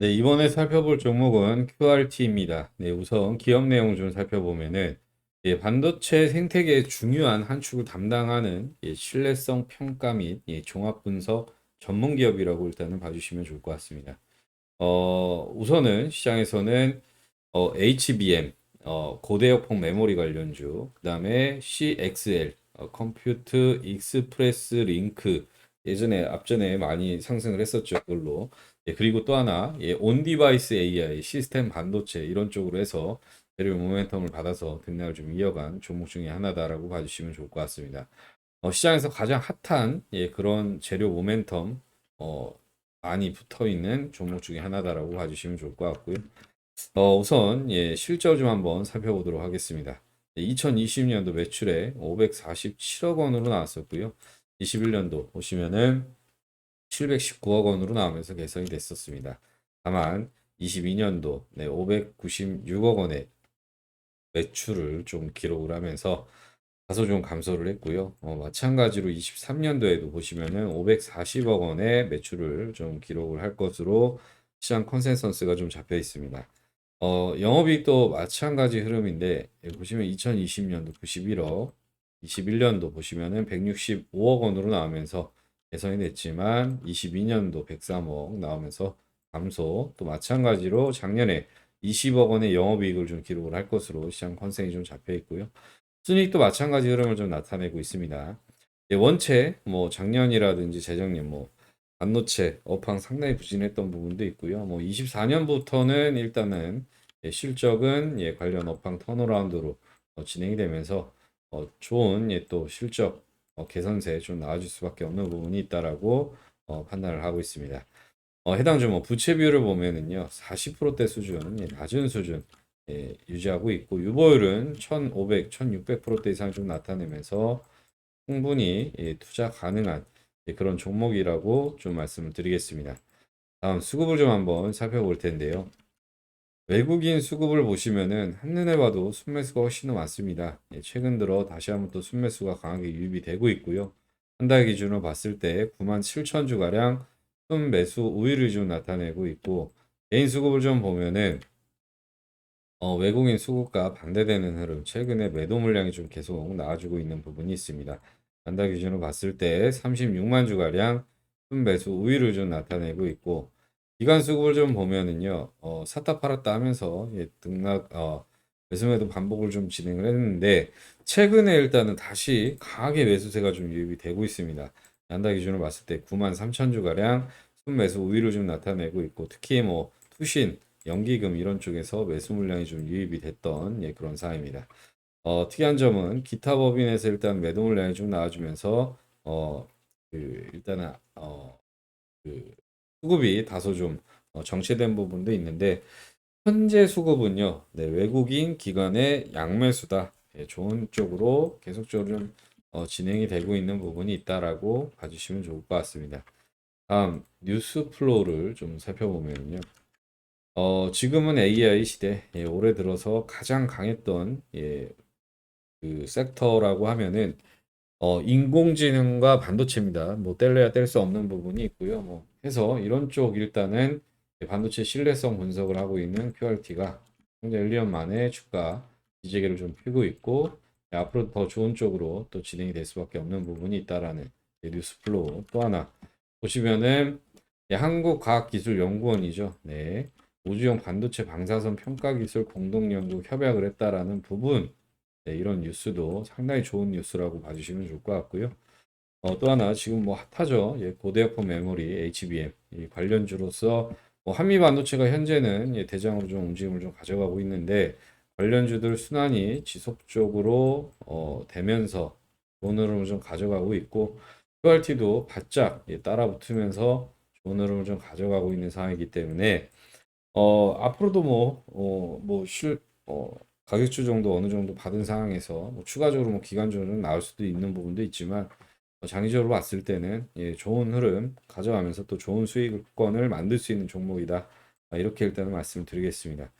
네, 이번에 살펴볼 종목은 QRT입니다. 네, 우선 기업 내용 좀 살펴보면은 예, 반도체 생태계의 중요한 한 축을 담당하는 예, 신뢰성 평가 및 예, 종합 분석 전문 기업이라고 일단은 봐주시면 좋을 것 같습니다. 어, 우선은 시장에서는 어, HBM, 어, 고대역폭 메모리 관련주, 그 다음에 CXL, 어, 컴퓨트 익스프레스 링크, 예전에 앞전에 많이 상승을 했었죠, 그걸로. 예, 그리고 또 하나, 예, 온 디바이스 AI, 시스템 반도체 이런 쪽으로 해서 대륙 모멘텀을 받아서 등락을 좀 이어간 종목 중에 하나다라고 봐주시면 좋을 것 같습니다. 어, 시장에서 가장 핫한 예, 그런 재료 모멘텀 어, 많이 붙어 있는 종목 중에 하나다라고 봐주시면 좋을 것 같고요. 어, 우선 예, 실적 좀 한번 살펴보도록 하겠습니다. 2020년도 매출에 547억 원으로 나왔었고요. 21년도 보시면은 719억 원으로 나오면서 개선이 됐었습니다. 다만 22년도 네, 596억 원의 매출을 좀 기록을 하면서 다소 좀 감소를 했고요. 어, 마찬가지로 23년도에도 보시면은 540억 원의 매출을 좀 기록을 할 것으로 시장 컨센서스가 좀 잡혀 있습니다. 어, 영업이익도 마찬가지 흐름인데 예, 보시면 2020년도 91억, 21년도 보시면은 165억 원으로 나오면서 개선이 됐지만 22년도 103억 나오면서 감소 또 마찬가지로 작년에 20억 원의 영업이익을 좀 기록을 할 것으로 시장 컨센이 좀 잡혀 있고요. 순이익도 마찬가지 흐름을 좀 나타내고 있습니다. 예, 원체 뭐 작년이라든지 재작년 뭐 반도체 업황 상당히 부진했던 부분도 있고요. 뭐 24년부터는 일단은 예, 실적은 예, 관련 업황 턴어라운드로 어, 진행이 되면서 어, 좋은 예, 또 실적 어, 개선세 좀 나아질 수밖에 없는 부분이 있다라고 어, 판단을 하고 있습니다. 어, 해당 주뭐 부채 비율을 보면은요 40%대 수준 예, 낮은 수준 예, 유지하고 있고 유보율은 1,500, 1,600%대 이상 좀 나타내면서 충분히 예, 투자 가능한 예, 그런 종목이라고 좀 말씀을 드리겠습니다. 다음 수급을 좀 한번 살펴볼 텐데요. 외국인 수급을 보시면은 한눈에 봐도 순매수가 훨씬 더 많습니다. 예, 최근 들어 다시 한번 또 순매수가 강하게 유입이 되고 있고요. 한 달 기준으로 봤을 때 9만 7천 주가량 순매수 우위를 좀 나타내고 있고 개인 수급을 좀 보면은 어, 외국인 수급과 반대되는 흐름, 최근에 매도 물량이 좀 계속 나와주고 있는 부분이 있습니다. 한 달 기준으로 봤을 때 36만 주가량 순매수 우위를 좀 나타내고 있고 기간 수급을 좀 보면은요, 어, 샀다 팔았다 하면서 예, 등락, 어, 매수매도 반복을 좀 진행을 했는데 최근에 일단은 다시 강하게 매수세가 좀 유입이 되고 있습니다. 한달 기준으로 봤을 때 9만 3천 주가량 순매수 우위를 좀 나타내고 있고 특히 뭐 투신, 연기금 이런 쪽에서 매수 물량이 좀 유입이 됐던 예, 그런 상황입니다. 어, 특이한 점은 기타 법인에서 일단 매도 물량이 좀 나와주면서 어, 그 일단은 어, 그 수급이 다소 좀 어, 정체된 부분도 있는데 현재 수급은요, 네, 외국인 기관의 양매수다. 예, 좋은 쪽으로 계속적으로 좀 어, 진행이 되고 있는 부분이 있다라고 봐주시면 좋을 것 같습니다. 다음 뉴스 플로우를 좀 살펴보면요. 어, 지금은 AI 시대, 예, 올해 들어서 가장 강했던 예, 그 섹터라고 하면은 어, 인공지능과 반도체입니다. 뭐 뗄래야 뗄 수 없는 부분이 있고요. 뭐 해서 이런 쪽 일단은 반도체 신뢰성 분석을 하고 있는 QRT가 현재 1년 만에 주가 기재기를 좀 펴고 있고 예, 앞으로 더 좋은 쪽으로 또 진행이 될 수밖에 없는 부분이 있다라는 예, 뉴스 플로우 또 하나 보시면은 예, 한국과학기술연구원이죠. 네. 우주용 반도체 방사선 평가기술 공동연구 협약을 했다라는 부분 네, 이런 뉴스도 상당히 좋은 뉴스라고 봐주시면 좋을 것 같고요. 어, 또 하나 지금 뭐 핫하죠. 예, 고대역폭 메모리 HBM 이 관련주로서 뭐 한미 반도체가 현재는 예, 대장으로 좀 움직임을 좀 가져가고 있는데 관련주들 순환이 지속적으로 어, 되면서 흐름을 좀 가져가고 있고 QRT도 바짝 예, 따라 붙으면서 좋은 흐름을 좀 가져가고 있는 상황이기 때문에 어, 앞으로도 뭐, 어, 뭐, 실, 어, 가격주 정도 어느 정도 받은 상황에서 뭐 추가적으로 뭐 기간적으로 나올 수도 있는 부분도 있지만 어, 장기적으로 봤을 때는 예, 좋은 흐름 가져가면서 또 좋은 수익권을 만들 수 있는 종목이다. 아, 이렇게 일단은 말씀을 드리겠습니다.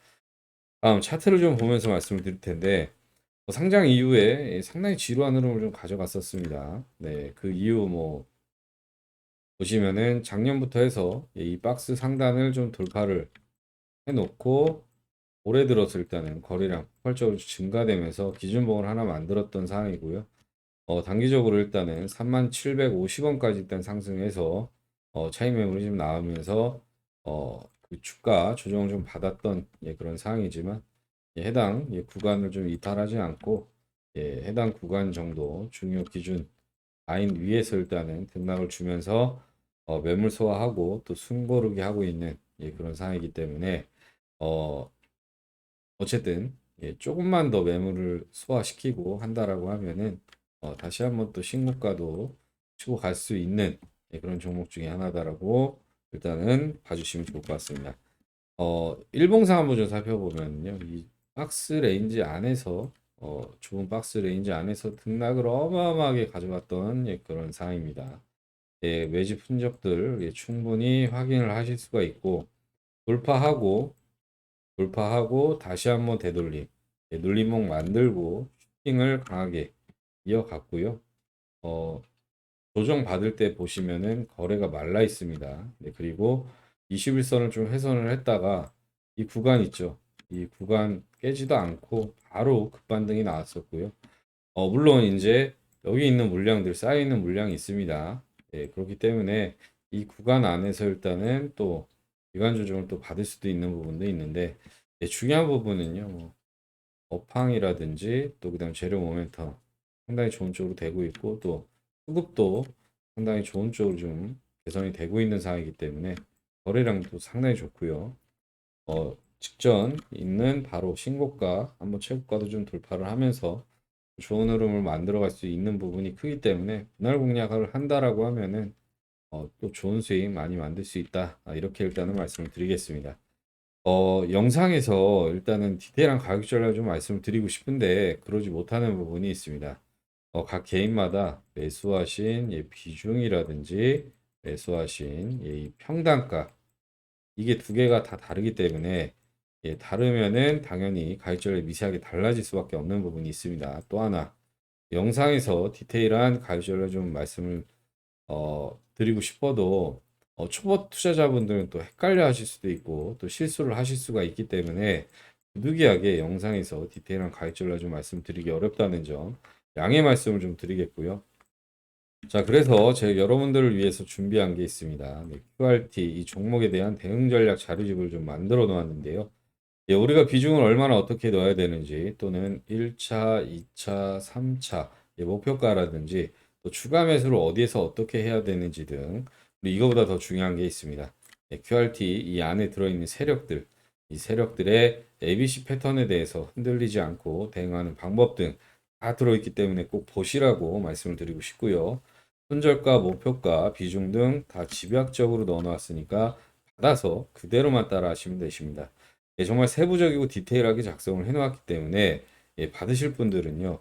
다음 차트를 좀 보면서 말씀을 드릴 텐데 뭐 상장 이후에 예, 상당히 지루한 흐름을 좀 가져갔었습니다. 네, 그 이후 뭐 보시면은 작년부터 해서 예, 이 박스 상단을 좀 돌파를 해놓고 올해 들어서 일단은 거래량 폭발적으로 증가되면서 기준봉을 하나 만들었던 상황이고요. 어, 단기적으로 일단은 3750원까지 일단 상승해서 어, 차익 매물이 좀 나오면서 어, 그 주가 조정을 좀 받았던 예, 그런 상황이지만 예, 해당 예, 구간을 좀 이탈하지 않고 예, 해당 구간 정도 중요 기준 라인 위에서 일단은 등락을 주면서 어, 매물 소화하고 또 숨고르기 하고 있는 예, 그런 상황이기 때문에 어, 어쨌든 예, 조금만 더 매물을 소화시키고 한다라고 하면은 어, 다시 한번 또 신고가도 치고 갈 수 있는 예, 그런 종목 중에 하나다라고 일단은 봐주시면 좋을 것 같습니다. 어, 일봉상 한번 좀 살펴보면요. 이 박스 레인지 안에서 어, 좁은 박스 레인지 안에서 등락을 어마어마하게 가져갔던 예, 그런 상황입니다. 예, 매집 흔적들 예, 충분히 확인을 하실 수가 있고 돌파하고 돌파하고 다시 한번 되돌림 예, 눌림목 만들고 슈팅을 강하게 이어갔고요. 어, 조정 받을 때 보시면은 거래가 말라 있습니다. 네, 그리고 21선을 좀 훼손을 했다가 이 구간 있죠. 이 구간 깨지도 않고 바로 급반등이 나왔었고요. 어, 물론 이제 여기 있는 물량들 쌓여 있는 물량이 있습니다. 예, 그렇기 때문에 이 구간 안에서 일단은 또 기간 조정을 또 받을 수도 있는 부분도 있는데 예, 중요한 부분은요. 뭐 업황이라든지 또 그다음 재료 모멘텀 상당히 좋은 쪽으로 되고 있고 또 수급도 상당히 좋은 쪽으로 좀 개선이 되고 있는 상황이기 때문에 거래량도 상당히 좋고요. 어, 직전 있는 바로 신고가 한번 최고가도 좀 돌파를 하면서 좋은 흐름을 만들어갈 수 있는 부분이 크기 때문에 분할 공략을 한다라고 하면은 어, 또 좋은 수익 많이 만들 수 있다. 아, 이렇게 일단은 말씀을 드리겠습니다. 어, 영상에서 일단은 디테일한 가격 전략을 좀 말씀을 드리고 싶은데 그러지 못하는 부분이 있습니다. 어, 각 개인마다 매수하신 예, 비중이라든지 매수하신 예, 이 평단가 이게 두 개가 다 다르기 때문에 예, 다르면은 당연히 가격 전략이 미세하게 달라질 수밖에 없는 부분이 있습니다. 또 하나 영상에서 디테일한 가격 전략 좀 말씀을 어, 드리고 싶어도 어, 초보 투자자분들은 또 헷갈려 하실 수도 있고 또 실수를 하실 수가 있기 때문에 부득이하게 영상에서 디테일한 가격전략 좀 말씀드리기 어렵다는 점 양해 말씀을 좀 드리겠고요. 자, 그래서 제가 여러분들을 위해서 준비한 게 있습니다. 네, QRT 이 종목에 대한 대응 전략 자료집을 좀 만들어 놓았는데요. 예, 우리가 비중을 얼마나 어떻게 넣어야 되는지 또는 1차, 2차, 3차 예, 목표가라든지 또 추가 매수를 어디에서 어떻게 해야 되는지 등 그리고 이거보다 더 중요한 게 있습니다. 예, QRT 이 안에 들어있는 세력들 이 세력들의 ABC 패턴에 대해서 흔들리지 않고 대응하는 방법 등 다 들어있기 때문에 꼭 보시라고 말씀을 드리고 싶고요. 손절가, 목표가, 비중 등 다 집약적으로 넣어놨으니까 받아서 그대로만 따라 하시면 되십니다. 예, 정말 세부적이고 디테일하게 작성을 해놓았기 때문에 예, 받으실 분들은요.